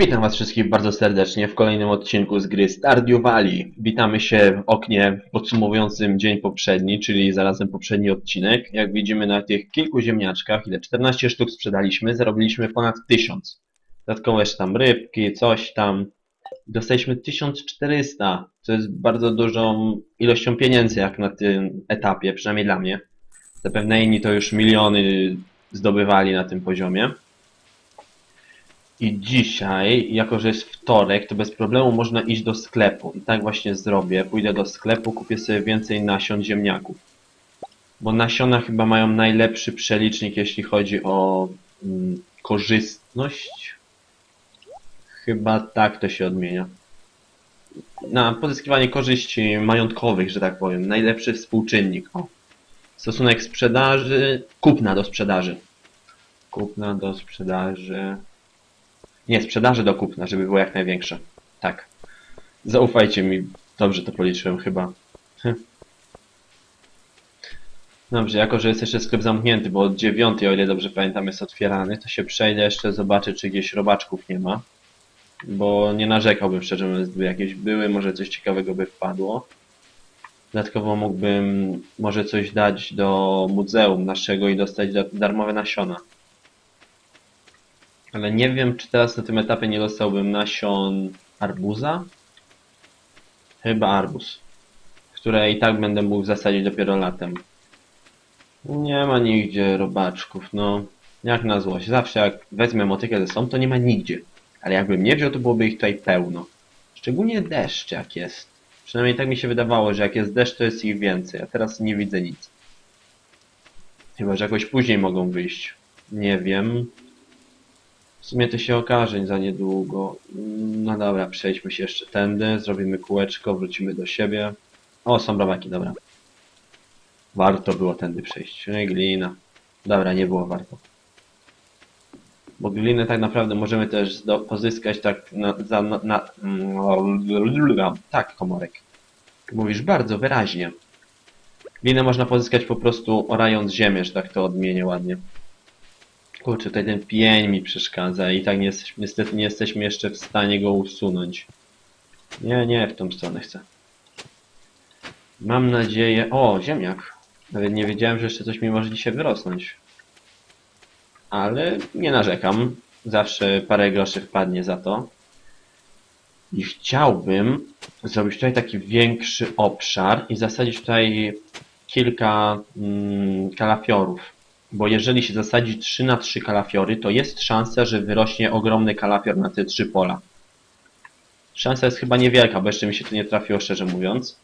Witam Was wszystkich bardzo serdecznie w kolejnym odcinku z gry Stardew Valley. Witamy się w oknie podsumowującym dzień poprzedni, czyli zarazem poprzedni odcinek. Jak widzimy na tych kilku ziemniaczkach, ile 14 sztuk sprzedaliśmy, zarobiliśmy ponad 1000. Dodatkowo jeszcze tam rybki, coś tam. Dostaliśmy 1400, co jest bardzo dużą ilością pieniędzy jak na tym etapie, przynajmniej dla mnie. Zapewne inni to już miliony zdobywali na tym poziomie. I dzisiaj, jako że jest wtorek, to bez problemu można iść do sklepu. I tak właśnie zrobię. Pójdę do sklepu, kupię sobie więcej nasion ziemniaków. Bo nasiona chyba mają najlepszy przelicznik, jeśli chodzi o mm, korzystność. Chyba tak to się odmienia. Na pozyskiwanie korzyści majątkowych, że tak powiem. Najlepszy współczynnik. O. Stosunek sprzedaży, kupna do sprzedaży. Kupna do sprzedaży. Nie, sprzedaży do kupna, żeby było jak największe. Tak. Zaufajcie mi, dobrze to policzyłem chyba. Hm. Dobrze, jako że jest jeszcze sklep zamknięty, bo od dziewiątej, o ile dobrze pamiętam, jest otwierany, to się przejdę jeszcze, zobaczę, czy gdzieś robaczków nie ma. Bo nie narzekałbym, szczerze mówiąc, gdyby jakieś były, może coś ciekawego by wpadło. Dodatkowo mógłbym może coś dać do muzeum naszego i dostać da- darmowe nasiona. Ale nie wiem, czy teraz na tym etapie nie dostałbym nasion arbuza? Chyba arbuz. Które i tak będę mógł zasadzić dopiero latem. Nie ma nigdzie robaczków, no. Jak na złość. Zawsze jak wezmę motykę ze sobą, to nie ma nigdzie. Ale jakbym nie wziął, to byłoby ich tutaj pełno. Szczególnie deszcz jak jest. Przynajmniej tak mi się wydawało, że jak jest deszcz, to jest ich więcej. A teraz nie widzę nic. Chyba, że jakoś później mogą wyjść. Nie wiem. W sumie to się okaże za niedługo. No dobra, przejdźmy się jeszcze tędy, zrobimy kółeczko, wrócimy do siebie. O, są robaki, dobra. Warto było tędy przejść. No i glina. Dobra, nie było warto. Bo glinę tak naprawdę możemy też zdo- pozyskać tak na, za, na, na mm, tak, komorek. Mówisz bardzo wyraźnie. Glinę można pozyskać po prostu orając ziemię, że tak to odmienię ładnie. Kurczę, tutaj ten pień mi przeszkadza i tak nie jesteśmy, niestety nie jesteśmy jeszcze w stanie go usunąć. Nie, nie, w tą stronę chcę. Mam nadzieję... O, ziemniak. Nawet nie wiedziałem, że jeszcze coś mi może dzisiaj wyrosnąć. Ale nie narzekam. Zawsze parę groszy wpadnie za to. I chciałbym zrobić tutaj taki większy obszar i zasadzić tutaj kilka mm, kalafiorów. Bo jeżeli się zasadzi 3 na 3 kalafiory, to jest szansa, że wyrośnie ogromny kalafior na te trzy pola. Szansa jest chyba niewielka, bo jeszcze mi się to nie trafiło, szczerze mówiąc.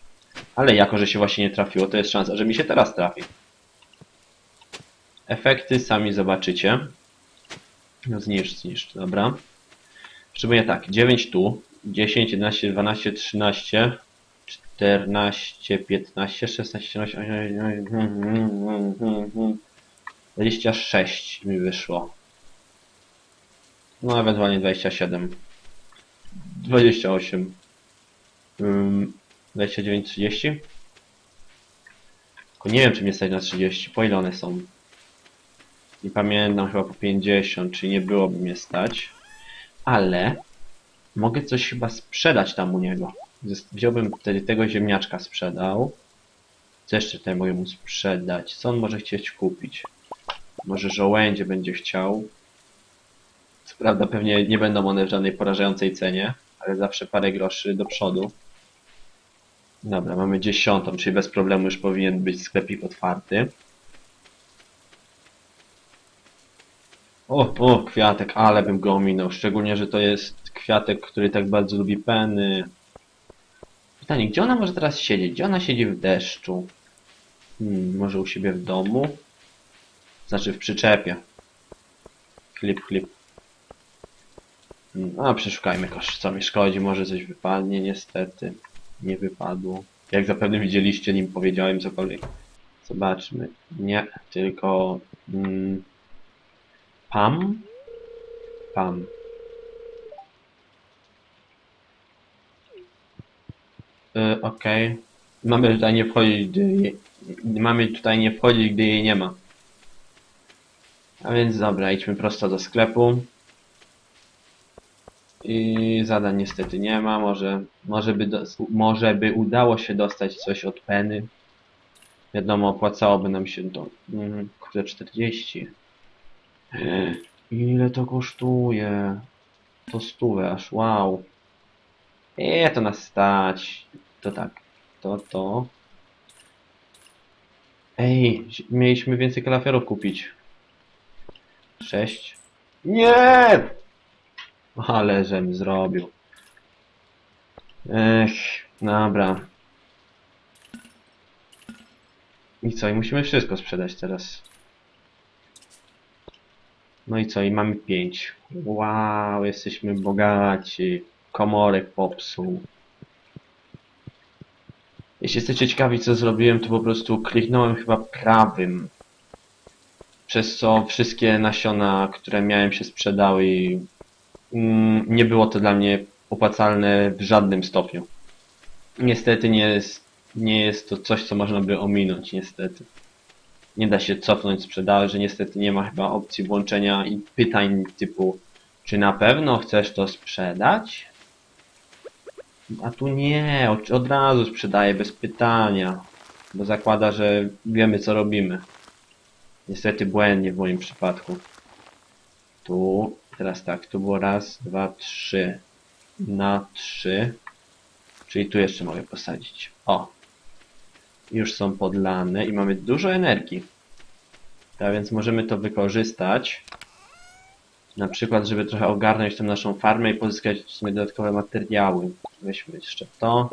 Ale jako, że się właśnie nie trafiło, to jest szansa, że mi się teraz trafi. Efekty sami zobaczycie. No zniszcz, zniszcz, dobra. Potrzebuję tak, 9 tu, 10, 11, 12, 13, 14, 15, 16, 17, 26 mi wyszło. No ewentualnie 27. 28. Ym, 29, 30. Tylko nie wiem, czy mnie stać na 30. Po ile one są? Nie pamiętam, chyba po 50, czy nie byłoby mnie stać. Ale mogę coś chyba sprzedać tam u niego. Wziąłbym wtedy tego ziemniaczka sprzedał. Co jeszcze tutaj mogę mu sprzedać? Co on może chcieć kupić? Może żołędzie będzie chciał. Co prawda pewnie nie będą one w żadnej porażającej cenie, ale zawsze parę groszy do przodu. Dobra, mamy dziesiątą, czyli bez problemu już powinien być sklepik otwarty. O, o, kwiatek, ale bym go ominął. Szczególnie, że to jest kwiatek, który tak bardzo lubi peny. Pytanie, gdzie ona może teraz siedzieć? Gdzie ona siedzi w deszczu? Hmm, może u siebie w domu? Znaczy w przyczepie. Klip, klip. A, przeszukajmy kosz, co mi szkodzi, może coś wypadnie, niestety. Nie wypadło. Jak zapewne widzieliście, nim powiedziałem cokolwiek. Zobaczmy. Nie, tylko... Mm, Pam? Pam. Y, Okej. Mamy tutaj nie wchodzić, gdy jej, mamy tutaj nie wchodzić, gdy jej nie ma. A więc dobra, idźmy prosto do sklepu. I zadań niestety nie ma. Może, może, by, dos- może by udało się dostać coś od Penny. Wiadomo, opłacałoby nam się to. Mhm, kurde, 40. Ech, Ile to kosztuje? To stówę aż, wow. Nie, to nas stać. To tak, to, to. Ej, mieliśmy więcej kalafiorów kupić. Sześć. Nie! Ale żem zrobił. Ech, dobra. I co? I musimy wszystko sprzedać teraz. No i co? I mamy pięć. Wow, jesteśmy bogaci. Komorek popsuł. Jeśli jesteście ciekawi co zrobiłem, to po prostu kliknąłem chyba prawym. Przez co wszystkie nasiona, które miałem się sprzedały i mm, nie było to dla mnie opłacalne w żadnym stopniu. Niestety nie jest, nie jest to coś, co można by ominąć, niestety. Nie da się cofnąć sprzedaży, niestety nie ma chyba opcji włączenia i pytań typu czy na pewno chcesz to sprzedać? A tu nie, od, od razu sprzedaję bez pytania, bo zakłada, że wiemy co robimy. Niestety błędnie w moim przypadku. Tu, teraz tak, tu było raz, dwa, trzy. Na trzy. Czyli tu jeszcze mogę posadzić. O. Już są podlane i mamy dużo energii. Tak więc możemy to wykorzystać. Na przykład, żeby trochę ogarnąć tę naszą farmę i pozyskać w sumie dodatkowe materiały. Weźmy jeszcze to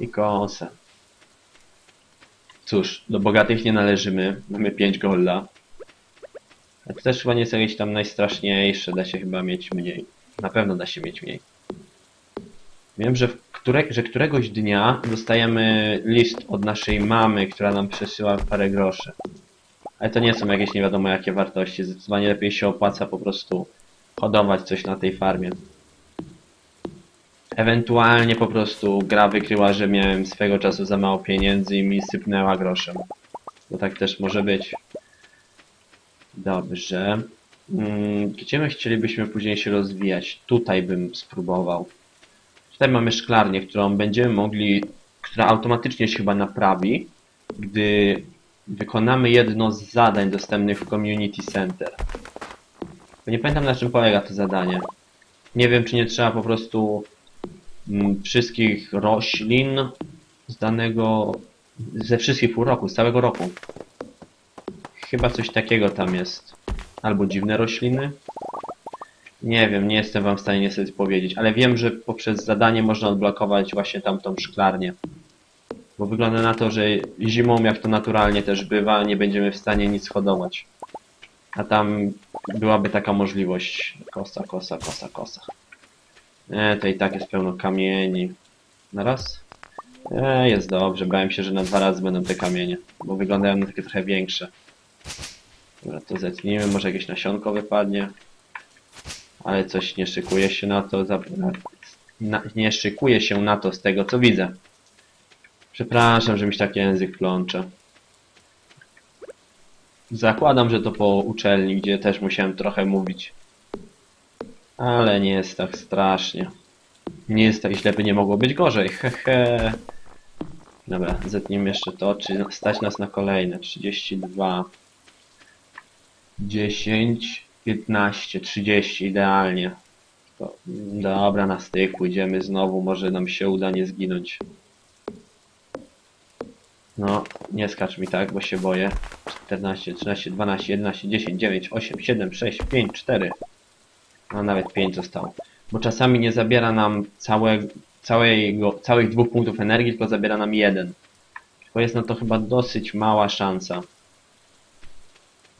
i kosę. Cóż, do bogatych nie należymy. Mamy 5 golda. A to też chyba nie jest jakieś tam najstraszniejsze. Da się chyba mieć mniej. Na pewno da się mieć mniej. Wiem, że, które, że któregoś dnia dostajemy list od naszej mamy, która nam przesyła parę groszy. Ale to nie są jakieś nie wiadomo jakie wartości. Zdecydowanie lepiej się opłaca po prostu hodować coś na tej farmie. Ewentualnie po prostu gra wykryła, że miałem swego czasu za mało pieniędzy i mi sypnęła groszem. Bo tak też może być. Dobrze. Mm, Gdzie my chcielibyśmy później się rozwijać? Tutaj bym spróbował. Tutaj mamy szklarnię, którą będziemy mogli, która automatycznie się chyba naprawi, gdy wykonamy jedno z zadań dostępnych w Community Center. Bo nie pamiętam na czym polega to zadanie. Nie wiem, czy nie trzeba po prostu wszystkich roślin z danego, ze wszystkich pół roku, z całego roku. Chyba coś takiego tam jest. Albo dziwne rośliny. Nie wiem, nie jestem wam w stanie niestety powiedzieć, ale wiem, że poprzez zadanie można odblokować właśnie tamtą szklarnię. Bo wygląda na to, że zimą, jak to naturalnie też bywa, nie będziemy w stanie nic hodować. A tam byłaby taka możliwość. Kosa, kosa, kosa, kosa. E, to i tak jest pełno kamieni. Na raz? E, jest dobrze. Bałem się, że na dwa razy będą te kamienie. Bo wyglądają na takie trochę większe. Dobra, to zetnijmy. Może jakieś nasionko wypadnie. Ale coś nie szykuje się na to. za- Na, nie szykuje się na to z tego, co widzę. Przepraszam, że mi się taki język plącze. Zakładam, że to po uczelni, gdzie też musiałem trochę mówić. Ale nie jest tak strasznie. Nie jest tak źle, by nie mogło być gorzej. Hehe. Dobra, zetnijmy jeszcze to. Czy stać nas na kolejne? 32. 10, 15, 30, idealnie. To, dobra, na styk pójdziemy znowu, może nam się uda nie zginąć. No, nie skacz mi tak, bo się boję. 14, 13, 12, 11, 10, 9, 8, 7, 6, 5, 4. No nawet 5 zostało. Bo czasami nie zabiera nam całe, całego, całych dwóch punktów energii, tylko zabiera nam jeden. Tylko jest na to chyba dosyć mała szansa.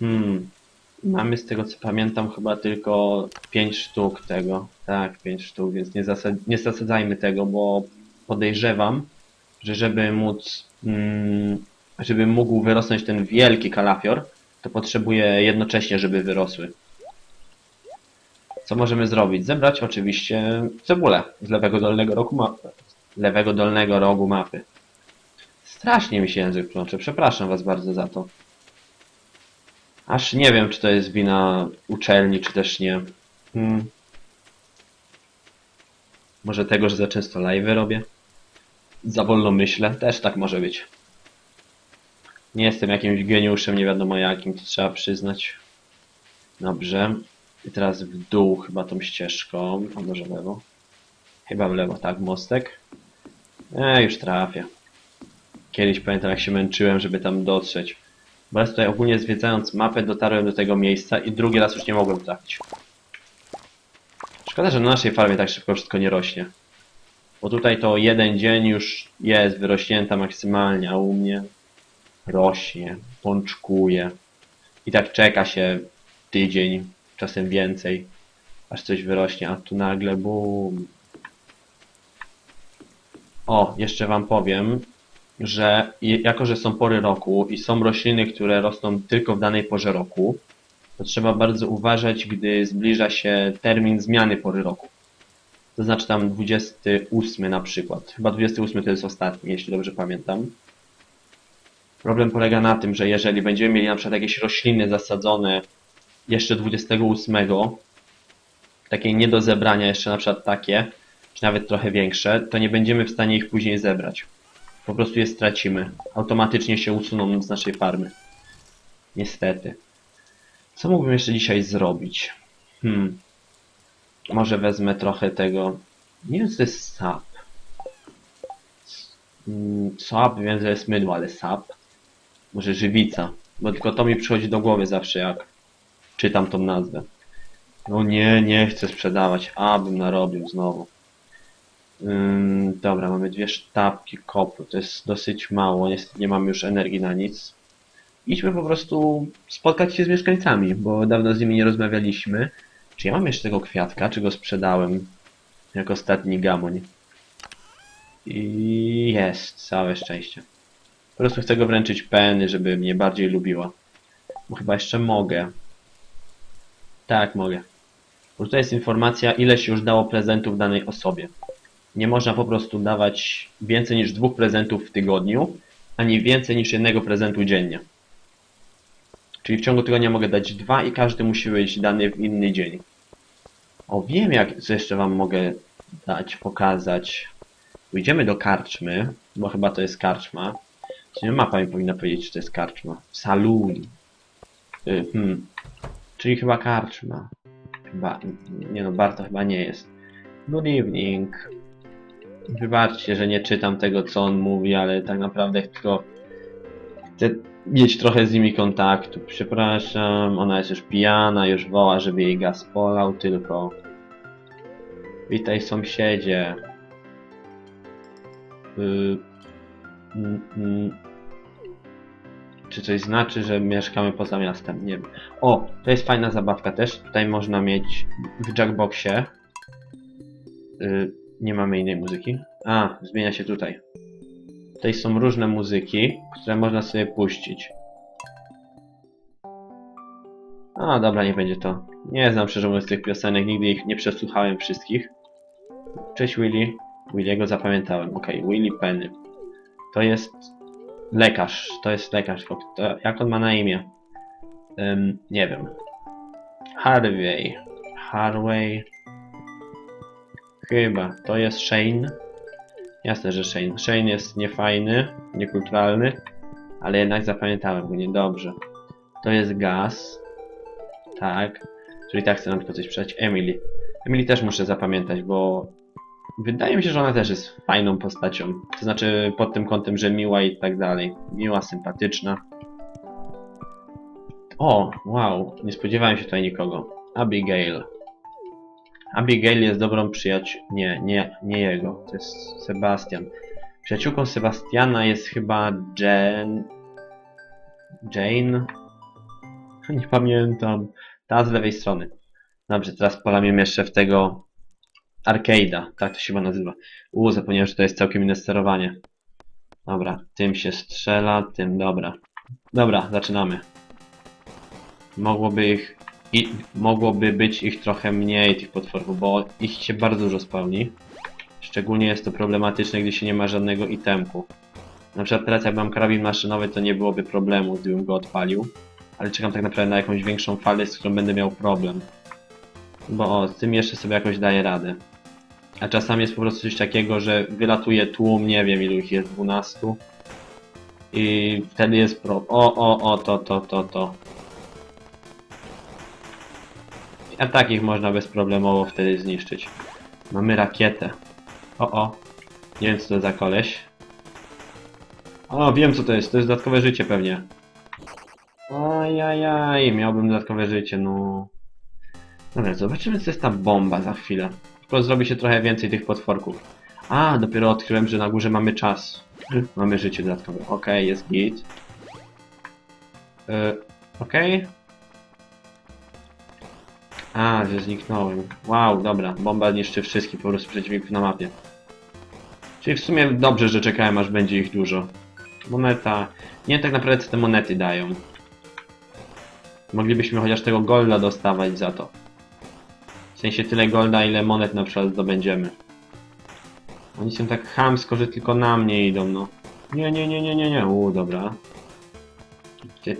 Hmm. Mamy z tego co pamiętam chyba tylko 5 sztuk tego. Tak, 5 sztuk, więc nie, zasad, nie zasadzajmy tego, bo podejrzewam, że żeby móc, mm, żeby mógł wyrosnąć ten wielki kalafior, to potrzebuje jednocześnie, żeby wyrosły. Co możemy zrobić? Zebrać oczywiście cebulę z lewego dolnego rogu mapy. Lewego dolnego rogu mapy. Strasznie mi się język plącze, przepraszam was bardzo za to. Aż nie wiem, czy to jest wina uczelni, czy też nie. Hmm. Może tego, że za często live robię? Za wolno myślę? Też tak może być. Nie jestem jakimś geniuszem, nie wiadomo jakim, to trzeba przyznać. Dobrze. I teraz w dół chyba tą ścieżką, a może lewo? Chyba w lewo, tak, mostek. E, już trafię. Kiedyś pamiętam jak się męczyłem, żeby tam dotrzeć. Bo raz tutaj ogólnie zwiedzając mapę dotarłem do tego miejsca i drugi raz już nie mogłem trafić. Szkoda, że na naszej farmie tak szybko wszystko nie rośnie. Bo tutaj to jeden dzień już jest wyrośnięta maksymalnie, a u mnie rośnie, pączkuje. I tak czeka się tydzień, czasem więcej, aż coś wyrośnie, a tu nagle bum. O, jeszcze wam powiem, że jako, że są pory roku i są rośliny, które rosną tylko w danej porze roku, to trzeba bardzo uważać, gdy zbliża się termin zmiany pory roku. To znaczy tam 28 na przykład. Chyba 28 to jest ostatni, jeśli dobrze pamiętam. Problem polega na tym, że jeżeli będziemy mieli na przykład jakieś rośliny zasadzone jeszcze 28, takie nie do zebrania, jeszcze na przykład takie, czy nawet trochę większe, to nie będziemy w stanie ich później zebrać. Po prostu je stracimy. Automatycznie się usuną z naszej farmy. Niestety. Co mógłbym jeszcze dzisiaj zrobić? Hmm. Może wezmę trochę tego. Nie wiem, co to jest sap. Mm, Sap, wiem, że jest mydło, ale sap. Może żywica. Bo tylko to mi przychodzi do głowy zawsze, jak czytam tą nazwę. No nie, nie chcę sprzedawać. A, bym narobił znowu. Ym, dobra, mamy dwie sztabki kopu. To jest dosyć mało. Niestety nie mamy już energii na nic. Idźmy po prostu spotkać się z mieszkańcami, bo dawno z nimi nie rozmawialiśmy. Czy ja mam jeszcze tego kwiatka, czy go sprzedałem jako ostatni gamoń? I jest, całe szczęście. Po prostu chcę go wręczyć Penny, żeby mnie bardziej lubiła. Bo chyba jeszcze mogę. Tak, mogę. Bo tutaj jest informacja, ile się już dało prezentów danej osobie. Nie można po prostu dawać więcej niż dwóch prezentów w tygodniu, ani więcej niż jednego prezentu dziennie. Czyli w ciągu tygodnia mogę dać dwa i każdy musi być dany w inny dzień. O, wiem jak, co jeszcze wam mogę dać, pokazać. Pójdziemy do karczmy, bo chyba to jest karczma. Czyli mapa mi powinna powiedzieć, czy to jest karczma. Saloon. Y, hmm. Czyli chyba karczma. Chyba, nie no, bar to chyba nie jest. Good evening. Wybaczcie, że nie czytam tego, co on mówi, ale tak naprawdę tylko chcę mieć trochę z nimi kontaktu. Przepraszam, ona jest już pijana, już woła, żeby jej gaz polał, tylko... Witaj sąsiedzie. Y, mm, mm. Czy coś znaczy, że mieszkamy poza miastem? Nie wiem. O, to jest fajna zabawka też. Tutaj można mieć w Jackboxie. Y, nie mamy innej muzyki. A, zmienia się tutaj. Tutaj są różne muzyki, które można sobie puścić. A, dobra, nie będzie to. Nie znam szczerze mówiąc tych piosenek, nigdy ich nie przesłuchałem wszystkich. Cześć Willy. Williego zapamiętałem. Okej, Willy Penny. To jest lekarz. To jest lekarz. Jak on ma na imię? Ym, nie wiem. Harvey. Harvey. Chyba. To jest Shane. Jasne, że Shane. Shane jest niefajny, niekulturalny, ale jednak zapamiętałem go niedobrze. To jest Gaz. Tak. Czyli tak chcę nam tylko coś przejść. Emily. Emily też muszę zapamiętać, bo wydaje mi się, że ona też jest fajną postacią. To znaczy pod tym kątem, że miła i tak dalej. Miła, sympatyczna. O, wow, nie spodziewałem się tutaj nikogo. Abigail. Abigail jest dobrą przyjaciół... Nie, nie, nie jego. To jest Sebastian. Przyjaciółką Sebastiana jest chyba Jen... Jane? Nie pamiętam. Ta z lewej strony. Dobrze, teraz polamię jeszcze w tego Arcade'a. Tak to się chyba nazywa. U, zapomniałem, że to jest całkiem inne sterowanie. Dobra, tym się strzela, tym dobra. Dobra, zaczynamy. Mogłoby ich i mogłoby być ich trochę mniej, tych potworów, bo ich się bardzo dużo spełni. Szczególnie jest to problematyczne, gdy się nie ma żadnego itemku. Na przykład teraz jak mam karabin maszynowy, to nie byłoby problemu, gdybym go odpalił. Ale czekam tak naprawdę na jakąś większą falę, z którą będę miał problem. Bo o, z tym jeszcze sobie jakoś daję radę. A czasami jest po prostu coś takiego, że wylatuje tłum, nie wiem ilu ich jest, 12. I wtedy jest pro... O, o, o, to, to, to, to. A takich można bezproblemowo wtedy zniszczyć. Mamy rakietę. O, o. Nie wiem co to za koleś. O, wiem co to jest. To jest dodatkowe życie pewnie. Ajajaj, miałbym dodatkowe życie, no. Dobra, zobaczymy co jest ta bomba za chwilę. Tylko zrobi się trochę więcej tych potworków. A, dopiero odkryłem, że na górze mamy czas. Mamy życie dodatkowe. Okej, jest git. Yy, Okej. A, że zniknąłem. Wow, dobra. Bomba niszczy wszystkich po prostu przeciwników na mapie. Czyli w sumie dobrze, że czekałem aż będzie ich dużo. Moneta. Nie tak naprawdę te monety dają. Moglibyśmy chociaż tego golda dostawać za to. Sensie tyle golda, ile monet na przykład zdobędziemy. Oni są tak chamsko, że tylko na mnie idą, no. Nie, nie, nie, nie, nie, nie. Uuu, dobra.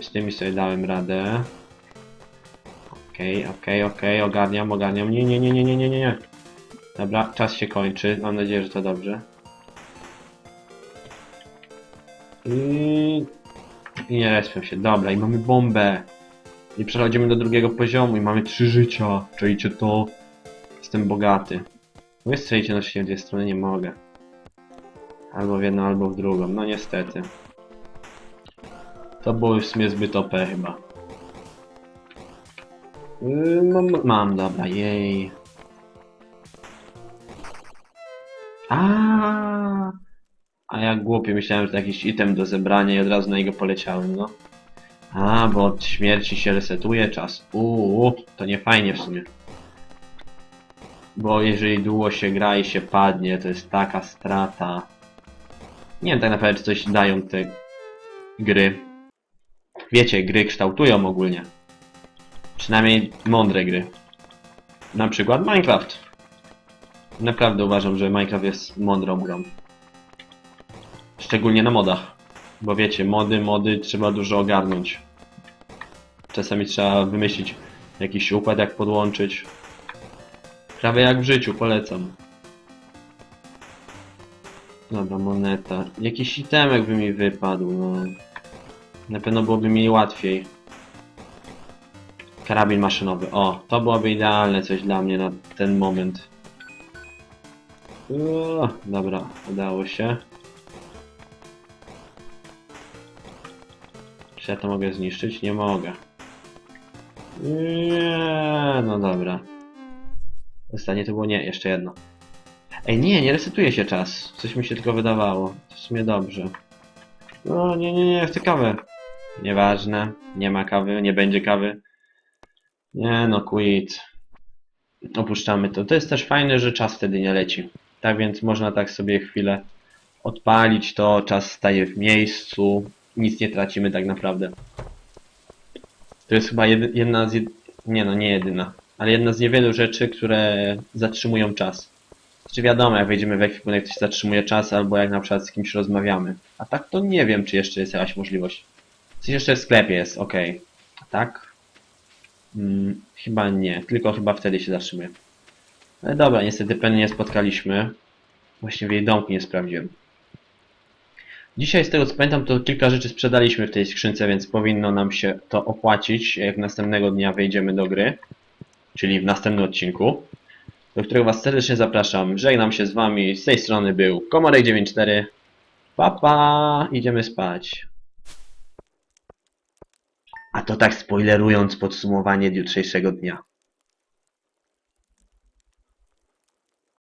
Z tymi sobie dałem radę. Okej, okej, okej, ogarniam, ogarniam. Nie, nie, nie, nie, nie, nie, nie, nie. Dobra, czas się kończy. Mam nadzieję, że to dobrze. I... I nie respią się. Dobra, i mamy bombę. I przechodzimy do drugiego poziomu i mamy trzy życia. Czujcie to? Jestem bogaty. Wy strzelicie na w dwie strony, nie mogę. Albo w jedną, albo w drugą. No niestety. To było w sumie zbyt OP chyba. Yy, mam, mam, dobra, jej. A, a jak głupie, myślałem, że to jakiś item do zebrania i od razu na niego poleciałem, no. A, bo od śmierci się resetuje czas. Uuu, to nie fajnie w sumie. Bo jeżeli długo się gra i się padnie, to jest taka strata. Nie wiem tak naprawdę, czy coś dają te gry. Wiecie, gry kształtują ogólnie. Przynajmniej mądre gry. Na przykład Minecraft. Naprawdę uważam, że Minecraft jest mądrą grą. Szczególnie na modach. Bo wiecie, mody, mody trzeba dużo ogarnąć. Czasami trzeba wymyślić jakiś układ, jak podłączyć. Prawie jak w życiu, polecam. Dobra, moneta. Jakiś itemek by mi wypadł, no. Na pewno byłoby mi łatwiej. Karabin maszynowy. O, to byłoby idealne coś dla mnie na ten moment. Uuu, dobra, udało się. Czy ja to mogę zniszczyć? Nie mogę. Nie, no dobra. Ostatnie to było nie, jeszcze jedno. Ej, nie, nie resetuje się czas. Coś mi się tylko wydawało. To w sumie dobrze. No, nie, nie, nie, chcę kawę. Nieważne. Nie ma kawy, nie będzie kawy. Nie, no quit. Opuszczamy to. To jest też fajne, że czas wtedy nie leci. Tak więc można tak sobie chwilę odpalić to, czas staje w miejscu, nic nie tracimy tak naprawdę. To jest chyba jedna z... Jed... Nie no, nie jedyna, ale jedna z niewielu rzeczy, które zatrzymują czas. Czy wiadomo, jak wejdziemy w ekwipunek, ktoś zatrzymuje czas, albo jak na przykład z kimś rozmawiamy. A tak to nie wiem, czy jeszcze jest jakaś możliwość. Coś jeszcze w sklepie jest, ok. A tak? Mm, chyba nie, tylko chyba wtedy się zatrzymuje. Ale dobra, niestety Penny nie spotkaliśmy. Właściwie jej domku nie sprawdziłem. Dzisiaj, z tego co pamiętam, to kilka rzeczy sprzedaliśmy w tej skrzynce, więc powinno nam się to opłacić, jak następnego dnia wejdziemy do gry, czyli w następnym odcinku, do którego Was serdecznie zapraszam. Żegnam się z Wami. Z tej strony był Komorek94. Pa, pa! Idziemy spać. A to tak spoilerując podsumowanie jutrzejszego dnia.